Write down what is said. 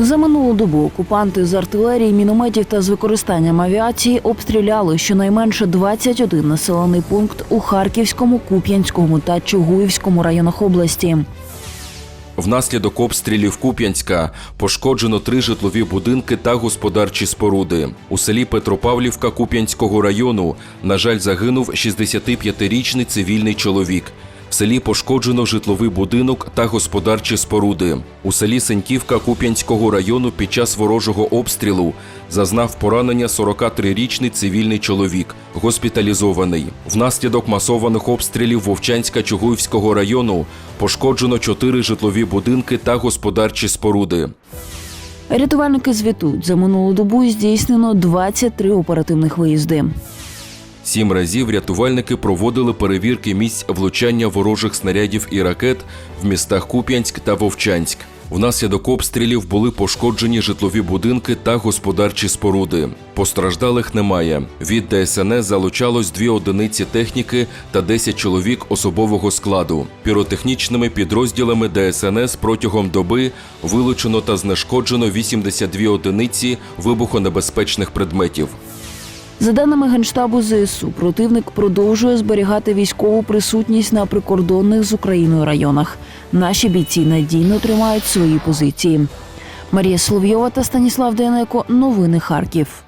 За минулу добу окупанти з артилерії, мінометів та з використанням авіації обстріляли щонайменше 21 населений пункт у Харківському, Куп'янському та Чугуївському районах області. Внаслідок обстрілів Куп'янська пошкоджено три житлові будинки та господарчі споруди. У селі Петропавлівка Куп'янського району, на жаль, загинув 65-річний цивільний чоловік. В селі пошкоджено житловий будинок та господарчі споруди. У селі Сеньківка Куп'янського району під час ворожого обстрілу зазнав поранення 43-річний цивільний чоловік, госпіталізований. Внаслідок масованих обстрілів Вовчанська Чугуївського району пошкоджено чотири житлові будинки та господарчі споруди. Рятувальники звітують, за минулу добу здійснено 23 оперативних виїзди. Сім разів рятувальники проводили перевірки місць влучання ворожих снарядів і ракет в містах Куп'янськ та Вовчанськ. Внаслідок обстрілів були пошкоджені житлові будинки та господарчі споруди. Постраждалих немає. Від ДСНС залучалось дві одиниці техніки та 10 чоловік особового складу. Піротехнічними підрозділами ДСНС протягом доби вилучено та знешкоджено 82 одиниці вибухонебезпечних предметів. За даними Генштабу ЗСУ, противник продовжує зберігати військову присутність на прикордонних з Україною районах. Наші бійці надійно тримають свої позиції. Марія Соловйова та Станіслав Денеко. Новини Харків.